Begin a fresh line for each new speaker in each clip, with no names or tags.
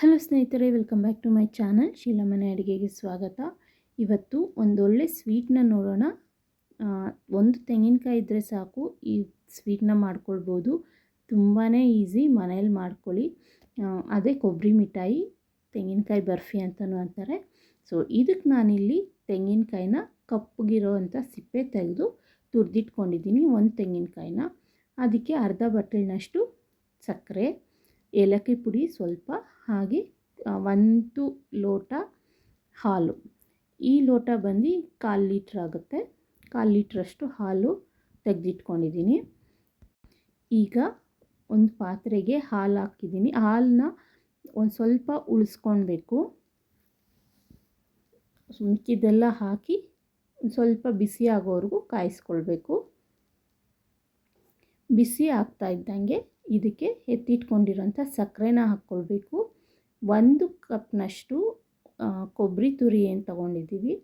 Hello ಸ್ನೇಹಿತರೆ, welcome back to my channel. ಶೀಲಮನೆ ಅಡುಗೆಗೆ ಸ್ವಾಗತ. ಇವತ್ತು ಒಂದೊಳ್ಳೆ ಸ್ವೀಟ್ನ ನೋಡೋಣ. ಒಂದು ತೆಂಗಿನಕಾಯಿ ಇದ್ದರೆ ಸಾಕು. ಈ ಸ್ವೀಟ್ನ ಮಾಡ್ಕೊಳ್ಬೋದು. ತುಂಬಾ ಈಸಿ ಮನೆಯಲ್ಲಿ ಮಾಡ್ಕೊಳ್ಳಿ. ಅದೇ ಕೊಬ್ಬರಿ ಮಿಠಾಯಿ, ತೆಂಗಿನಕಾಯಿ ಬರ್ಫಿ ಅಂತಲೂ ಅಂತಾರೆ. ಸೊ ಇದಕ್ಕೆ ನಾನಿಲ್ಲಿ ತೆಂಗಿನಕಾಯಿನ ಕಪ್ಪಗಿರೋ ಅಂಥ ಸಿಪ್ಪೆ ತೆಗೆದು ತುರಿದಿಟ್ಕೊಂಡಿದ್ದೀನಿ, ಒಂದು ತೆಂಗಿನಕಾಯಿನ. ಅದಕ್ಕೆ ಅರ್ಧ ಬಟ್ಟಲಿನಷ್ಟು ಸಕ್ಕರೆ ಏಲಕ್ಕಿ ಪುಡಿ ಸ್ವಲ್ಪ ಹಾಗೆ ಒಂದು ಲೋಟ ಹಾಲು. ಈ ಲೋಟ ಬಂದು ಕಾಲು ಲೀಟ್ರ್ ಆಗುತ್ತೆ. ಕಾಲು ಲೀಟ್ರಷ್ಟು ಹಾಲು ತೆಗೆದಿಟ್ಕೊಂಡಿದ್ದೀನಿ. ಈಗ ಒಂದು ಪಾತ್ರೆಗೆ ಹಾಲು ಹಾಕಿದ್ದೀನಿ. ಹಾಲನ್ನ ಒಂದು ಸ್ವಲ್ಪ ಉಳಿಸ್ಕೊಳ್ಬೇಕು. ಮಿಕ್ಕಿದ್ದೆಲ್ಲ ಹಾಕಿ ಸ್ವಲ್ಪ ಬಿಸಿ ಆಗೋವರೆಗೂ ಕಾಯಿಸ್ಕೊಳ್ಬೇಕು. ಬಿಸಿ ಆಗ್ತಾ ಇದ್ದಂಗೆ ಇದಕ್ಕೆ ಎತ್ತಿಟ್ಕೊಂಡಿರೋಂಥ ಸಕ್ಕರೆನ ಹಾಕ್ಕೊಳ್ಬೇಕು. ಒಂದು ಕಪ್ನಷ್ಟು ಕೊಬ್ಬರಿ ತುರಿ ಏನು ತೊಗೊಂಡಿದ್ದೀವಿ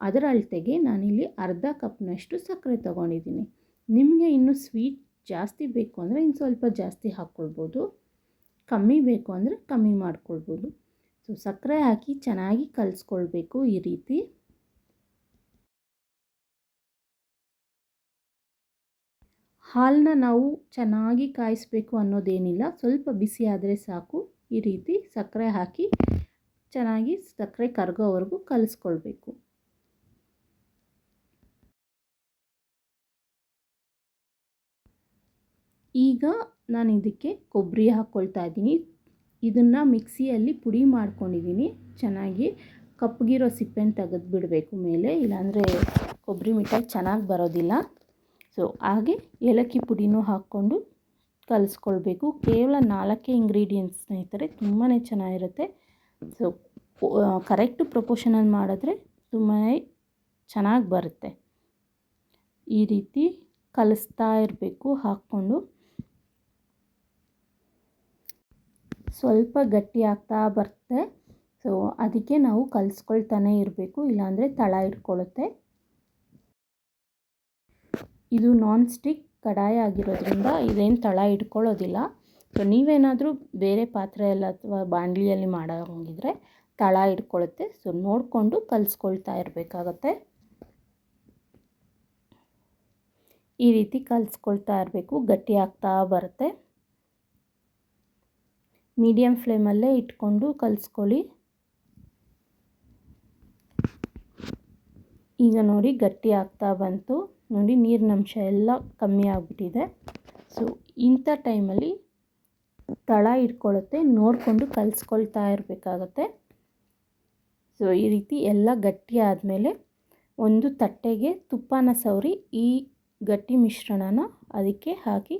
ಅದರ ಅಳತೆಗೆ ನಾನಿಲ್ಲಿ ಅರ್ಧ ಕಪ್ನಷ್ಟು ಸಕ್ಕರೆ ತೊಗೊಂಡಿದ್ದೀನಿ. ನಿಮಗೆ ಇನ್ನೂ ಸ್ವೀಟ್ ಜಾಸ್ತಿ ಬೇಕು ಅಂದರೆ ಇನ್ನು ಸ್ವಲ್ಪ ಜಾಸ್ತಿ ಹಾಕ್ಕೊಳ್ಬೋದು. ಕಮ್ಮಿ ಬೇಕು ಅಂದರೆ ಕಮ್ಮಿ ಮಾಡ್ಕೊಳ್ಬೋದು. ಸೊ, ಸಕ್ಕರೆ ಹಾಕಿ ಚೆನ್ನಾಗಿ ಕಲಿಸ್ಕೊಳ್ಬೇಕು ಈ ರೀತಿ. ಹಾಲನ್ನ ನಾವು ಚೆನ್ನಾಗಿ ಕಾಯಿಸ್ಬೇಕು ಅನ್ನೋದೇನಿಲ್ಲ. ಸ್ವಲ್ಪ ಬಿಸಿ ಆದರೆ ಸಾಕು. ಈ ರೀತಿ ಸಕ್ಕರೆ ಹಾಕಿ ಚೆನ್ನಾಗಿ ಸಕ್ಕರೆ ಕರಗೋವರೆಗೂ ಕಲಿಸ್ಕೊಳ್ಬೇಕು. ಈಗ ನಾನು ಇದಕ್ಕೆ ಕೊಬ್ಬರಿ ಹಾಕ್ಕೊಳ್ತಾ ಇದ್ದೀನಿ. ಇದನ್ನು ಮಿಕ್ಸಿಯಲ್ಲಿ ಪುಡಿ ಮಾಡ್ಕೊಂಡಿದ್ದೀನಿ. ಚೆನ್ನಾಗಿ ಕಪ್ಪಗಿರೋ ಸಿಪ್ಪೆನ ತೆಗೆದು ಬಿಡಬೇಕು ಮೇಲೆ. ಇಲ್ಲಾಂದರೆ ಕೊಬ್ಬರಿ ಮಿಠಾಯಿ ಚೆನ್ನಾಗಿ ಬರೋದಿಲ್ಲ. ಸೊ ಹಾಗೆ ಏಲಕ್ಕಿ ಪುಡಿನೂ ಹಾಕ್ಕೊಂಡು ಕಲಿಸ್ಕೊಳ್ಬೇಕು. ಕೇವಲ ನಾಲ್ಕೇ ಇಂಗ್ರೀಡಿಯೆಂಟ್ಸ್ ಸ್ನೇಹಿತರೆ ತುಂಬಾ ಚೆನ್ನಾಗಿರುತ್ತೆ. ಸೊ ಕರೆಕ್ಟ್ ಪ್ರೊಪೋಷನಲ್ಲಿ ಮಾಡಿದ್ರೆ ತುಂಬಾ ಚೆನ್ನಾಗಿ ಬರುತ್ತೆ. ಈ ರೀತಿ ಕಲಿಸ್ತಾ ಇರಬೇಕು, ಹಾಕ್ಕೊಂಡು. ಸ್ವಲ್ಪ ಗಟ್ಟಿ ಆಗ್ತಾ ಬರುತ್ತೆ. ಸೊ ಅದಕ್ಕೆ ನಾವು ಕಲಿಸ್ಕೊಳ್ತಾನೆ ಇರಬೇಕು, ಇಲ್ಲಾಂದರೆ ತಳ ಇಟ್ಕೊಳ್ಳುತ್ತೆ ಇದು ನಾನ್ ಸ್ಟಿಕ್ ಕಡಾಯ ಆಗಿರೋದ್ರಿಂದ ಇದೇನು ತಳ ಇಟ್ಕೊಳ್ಳೋದಿಲ್ಲ. ಸೊ ನೀವೇನಾದರೂ ಬೇರೆ ಪಾತ್ರೆಯಲ್ಲಿ ಅಥವಾ ಬಾಣಲಿಯಲ್ಲಿ ಮಾಡೋಂಗಿದ್ರೆ ತಳ ಇಟ್ಕೊಳ್ಳುತ್ತೆ. ಸೊ ನೋಡಿಕೊಂಡು ಕಲಿಸ್ಕೊಳ್ತಾ ಇರಬೇಕಾಗತ್ತೆ. ಈ ರೀತಿ ಕಲಿಸ್ಕೊಳ್ತಾ ಇರಬೇಕು. ಗಟ್ಟಿ ಆಗ್ತಾ ಬರುತ್ತೆ. ಮೀಡಿಯಮ್ ಫ್ಲೇಮಲ್ಲೇ ಇಟ್ಕೊಂಡು ಕಲಿಸ್ಕೊಳ್ಳಿ. ಈಗ ನೋಡಿ ಗಟ್ಟಿ ಆಗ್ತಾ ಬಂತು. ನೋಡಿ ನೀರಿನ ಅಂಶ ಎಲ್ಲ ಕಮ್ಮಿ ಆಗಿಬಿಟ್ಟಿದೆ. ಸೊ ಇಂಥ ಟೈಮಲ್ಲಿ ತಳ ಇಟ್ಕೊಳ್ಳುತ್ತೆ, ನೋಡಿಕೊಂಡು ಕಲಿಸ್ಕೊಳ್ತಾ ಇರಬೇಕಾಗತ್ತೆ. ಸೊ ಈ ರೀತಿ ಎಲ್ಲ ಗಟ್ಟಿ ಆದಮೇಲೆ ಒಂದು ತಟ್ಟೆಗೆ ತುಪ್ಪನ ಸವರಿ ಈ ಗಟ್ಟಿ ಮಿಶ್ರಣನ ಅದಕ್ಕೆ ಹಾಕಿ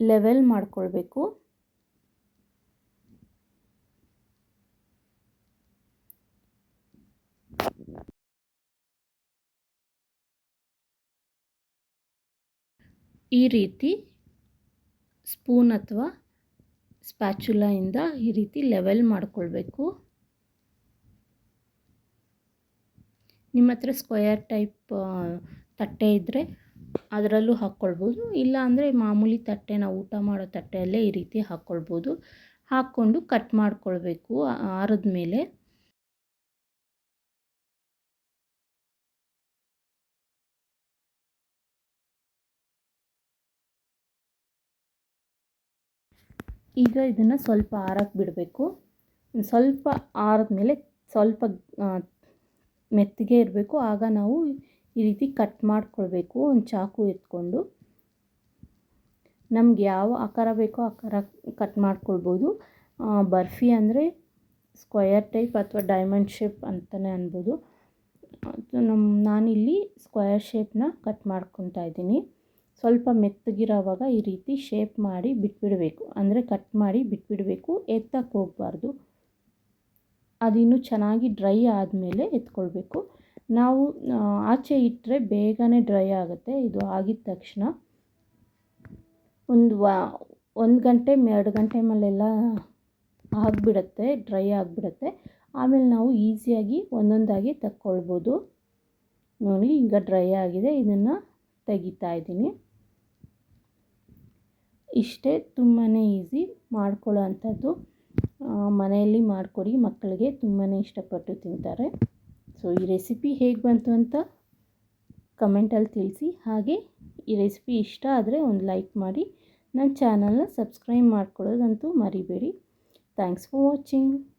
ಲೆವೆಲ್ ಮಾಡ್ಕೊಳ್ಬೇಕು. ಈ ರೀತಿ ಸ್ಪೂನ್ ಅಥವಾ ಸ್ಪ್ಯಾಚುಲಾಯಿಂದ ಈ ರೀತಿ ಲೆವೆಲ್ ಮಾಡಿಕೊಳ್ಬೇಕು. ನಿಮ್ಮ ಹತ್ರ ಸ್ಕ್ವಯರ್ ಟೈಪ್ ತಟ್ಟೆ ಇದ್ದರೆ ಅದರಲ್ಲೂ ಹಾಕ್ಕೊಳ್ಬೋದು ಇಲ್ಲ ಅಂದರೆ ಮಾಮೂಲಿ ತಟ್ಟೆ, ನಾವು ಊಟ ಮಾಡೋ ತಟ್ಟೆಯಲ್ಲೇ ಈ ರೀತಿ ಹಾಕ್ಕೊಳ್ಬೋದು ಹಾಕ್ಕೊಂಡು ಕಟ್ ಮಾಡಿಕೊಳ್ಬೇಕು ಮೇಲೆ ಈಗ ಇದನ್ನು ಸ್ವಲ್ಪ ಆರಕ್ಕೆ ಬಿಡಬೇಕು. ಸ್ವಲ್ಪ ಆರಿದ್ಮೇಲೆ ಸ್ವಲ್ಪ ಮೆತ್ತಗೆ ಇರಬೇಕು. ಆಗ ನಾವು ಈ ರೀತಿ ಕಟ್ ಮಾಡ್ಕೊಳ್ಬೇಕು. ಒಂದು ಚಾಕು ಎತ್ಕೊಂಡು ನಮ್ಗೆ ಯಾವ ಆಕಾರ ಬೇಕೋ ಆಕಾರ ಕಟ್ ಮಾಡ್ಕೊಳ್ಬೋದು. ಬರ್ಫಿ ಅಂದರೆ ಸ್ಕ್ವಯರ್ ಟೈಪ್ ಅಥವಾ ಡೈಮಂಡ್ ಶೇಪ್ ಅಂತಲೇ ಅನ್ಬೋದು. ನಮ್ಮ ನಾನಿಲ್ಲಿ ಸ್ಕ್ವಯರ್ ಶೇಪ್ನ ಕಟ್ ಮಾಡ್ಕೊತಾ ಇದ್ದೀನಿ. ಸ್ವಲ್ಪ ಮೆತ್ತಗಿರೋವಾಗ ಈ ರೀತಿ ಶೇಪ್ ಮಾಡಿ ಬಿಟ್ಬಿಡಬೇಕು. ಅಂದರೆ ಕಟ್ ಮಾಡಿ ಬಿಟ್ಬಿಡಬೇಕು. ಎತ್ತಕ್ಕೆ ಹೋಗಬಾರ್ದು ಅದಿನ್ನೂ ಚೆನ್ನಾಗಿ ಡ್ರೈ ಆದಮೇಲೆ ಎತ್ಕೊಳ್ಬೇಕು. ನಾವು ಆಚೆ ಇಟ್ಟರೆ ಬೇಗನೆ ಡ್ರೈ ಆಗುತ್ತೆ. ಇದು ಆಗಿದ ತಕ್ಷಣ ಒಂದು ವಾ, ಒಂದು ಗಂಟೆ, ಎರಡು ಗಂಟೆ ಮೇಲೆಲ್ಲ ಆಗಿಬಿಡತ್ತೆ ಡ್ರೈ ಆಗಿಬಿಡತ್ತೆ. ಆಮೇಲೆ ನಾವು ಈಸಿಯಾಗಿ ಒಂದೊಂದಾಗಿ ತಕ್ಕೊಳ್ಬೋದು. ನೋಡಿ, ಈಗ ಡ್ರೈ ಆಗಿದೆ. ಇದನ್ನು ತೆಗಿತಾ ಇದ್ದೀನಿ. ಇಷ್ಟೇ ತುಂಬಾ ಈಸಿ ಮಾಡ್ಕೊಳ್ಳೋ ಅಂಥದ್ದು ಮನೆಯಲ್ಲಿ ಮಾಡಿಕೊಡಿ. ಮಕ್ಕಳಿಗೆ ತುಂಬಾ ಇಷ್ಟಪಟ್ಟು ತಿಂತಾರೆ. ಸೊ, ಈ ರೆಸಿಪಿ ಹೇಗೆ ಬಂತು ಅಂತ ಕಮೆಂಟಲ್ಲಿ ತಿಳಿಸಿ. ಹಾಗೆ, ಈ ರೆಸಿಪಿ ಇಷ್ಟ ಆದರೆ ಒಂದು ಲೈಕ್ ಮಾಡಿ. ನನ್ನ ಚಾನಲ್ನ ಸಬ್ಸ್ಕ್ರೈಬ್ ಮಾಡ್ಕೊಳ್ಳೋದಂತೂ ಮರಿಬೇಡಿ. Thanks for watching.